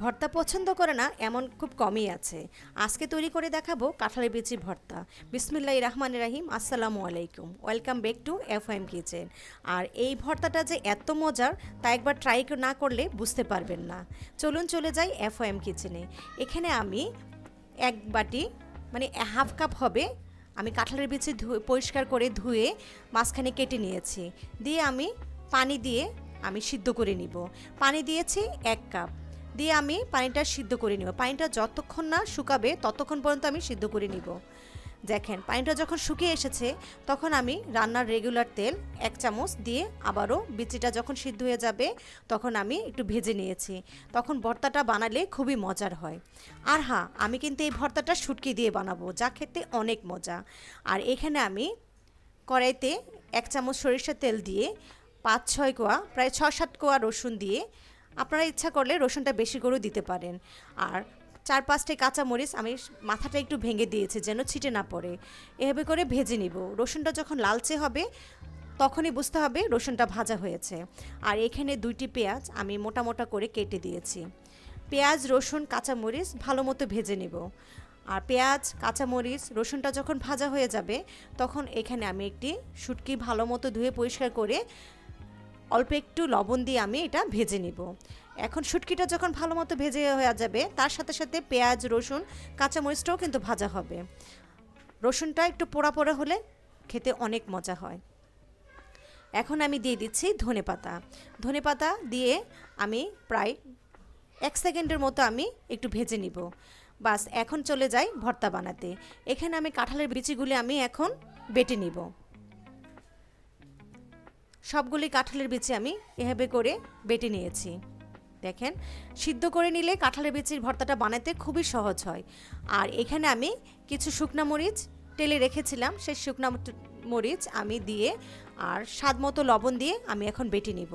ভর্তা পছন্দ করে না, এমন খুব কমই আছে। আজকে তৈরি করে দেখাবো কাঁঠালের বিচি ভর্তা। বিসমিল্লাহ রহমান রাহিম, আসসালামু আলাইকুম। Welcome back to F M kitchen. আর এই ভর্তাটা যে এত মজার, তা একবার ট্রাই না করলে বুঝতে পারবেন না। চলুন চলে যাই এফ এম কিচেনে। এখানে আমি এক বাটি মানে হাফ কাপ হবে, আমি কাঁঠালের বিচি ধুয়ে পরিষ্কার করে ধুয়ে মাঝখানে কেটে নিয়েছি। দিয়ে আমি পানি দিয়ে আমি সিদ্ধ করে নিব। পানি দিয়েছি এক কাপ। দিয়ে আমি পানিটা সিদ্ধ করে নিব। পানিটা যতক্ষণ না শুকাবে, ততক্ষণ পর্যন্ত আমি সিদ্ধ করে নিব। দেখেন, পানিটা যখন শুকিয়ে এসেছে, তখন আমি রান্নার রেগুলার তেল এক চামচ দিয়ে আবারও বিচিটা যখন সিদ্ধ হয়ে যাবে, তখন আমি একটু ভেজে নিয়েছি। তখন ভর্তাটা বানালে খুবই মজার হয়। আর হ্যাঁ আমি কিন্তু এই ভর্তাটা শুটকি দিয়ে বানাবো, যা খেতে অনেক মজা। আর এখানে আমি কড়াইতে এক চামচ সরিষার তেল দিয়ে পাঁচ ছয় কোয়া, প্রায় ছ সাত কোয়া রসুন দিয়ে আপনারা ইচ্ছা করলে রসুনটা বেশি করেও দিতে পারেন। আর চার পাঁচটা কাঁচামরিচ আমি মাথাটা একটু ভেঙে দিয়েছি যেন ছিটে না পড়ে। এভাবে করে ভেজে নিব। রসুনটা যখন লালচে হবে, তখনই বুঝতে হবে রসুনটা ভাজা হয়েছে। আর এখানে দুইটি পেঁয়াজ আমি মোটা মোটা করে কেটে দিয়েছি। পেঁয়াজ, রসুন, কাঁচামরিচ ভালো মতো ভেজে নেব। আর পেঁয়াজ, কাঁচামরিচ, রসুনটা যখন ভাজা হয়ে যাবে, তখন এখানে আমি একটি শুটকি ভালো মতো ধুয়ে পরিষ্কার করে অল্প একটু লবণ দিয়ে আমি এটা ভেজে নিব। এখন শুটকিটা যখন ভালো মতো ভেজে হয়ে যাবে, তার সাথে সাথে পেঁয়াজ, রসুন, কাঁচামরিচটাও কিন্তু ভাজা হবে। রসুনটা একটু পোড়া পোড়া হলে খেতে অনেক মজা হয়। এখন আমি দিয়ে দিচ্ছি ধনে পাতা। ধনে পাতা দিয়ে আমি প্রায় এক সেকেন্ডের মতো আমি একটু ভেজে নিব। বাস, এখন চলে যাই ভর্তা বানাতে। এখানে আমি কাঁঠালের বিচিগুলি আমি এখন বেটে নিব। সবগুলি কাঁঠালের বিচি আমি এভাবে করে বেটে নিয়েছি। দেখেন, সিদ্ধ করে নিলে কাঁঠালের বিচির ভর্তাটা বানাতে খুবই সহজ হয়। আর এখানে আমি কিছু শুকনা মরিচ টেলে রেখেছিলাম, সেই শুকনা মরিচ আমি দিয়ে আর স্বাদ মতো লবণ দিয়ে আমি এখন বেটে নিব।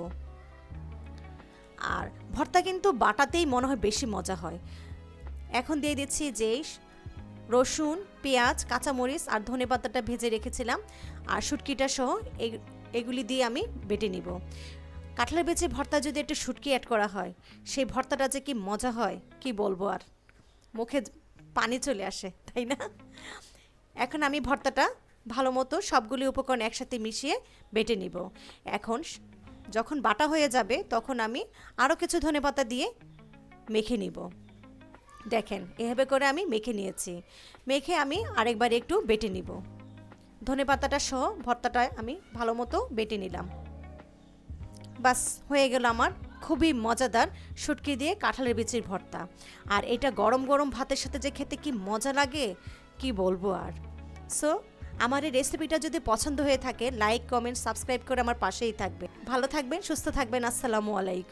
আর ভর্তা কিন্তু বাটাতেই মনে হয় বেশি মজা হয়। এখন দিয়ে দিচ্ছি যে রসুন, পেঁয়াজ, কাঁচামরিচ আর ধনে পাতাটা ভেজে রেখেছিলাম। আর শুটকিটা সহ এগুলি দিয়ে আমি বেটে নিব। কাঁঠালের বেচে ভর্তা যদি একটু শুটকি অ্যাড করা হয়, সেই ভর্তাটা যে কি মজা হয়, কি বলব আর? মুখে পানি চলে আসে, তাই না? এখন আমি ভর্তাটা ভালো মতো সবগুলি উপকরণ একসাথে মিশিয়ে বেটে নিব। এখন যখন বাটা হয়ে যাবে, তখন আমি আরও কিছু ধনে পাতা দিয়ে মেখে নিব। দেখেন, এভাবে করে আমি মেখে নিয়েছি। মেখে আমি আরেকবার একটু বেটে নিব। ধনে পাতাটা সহ ভর্তাটা আমি ভালো মতো বেটে নিলাম। বাস, হয়ে গেল আমার খুবই মজাদার শুটকি দিয়ে কাঁঠালের বিচির ভর্তা। আর এটা গরম গরম ভাতের সাথে যে খেতে কি মজা লাগে, কি বলব আর। সো আমার এই রেসিপিটা যদি পছন্দ হয়ে থাকে লাইক কমেন্ট সাবস্ক্রাইব করে আমার পাশেই থাকবে ভালো থাকবেন, সুস্থ থাকবেন, আসসালামু আলাইকুম।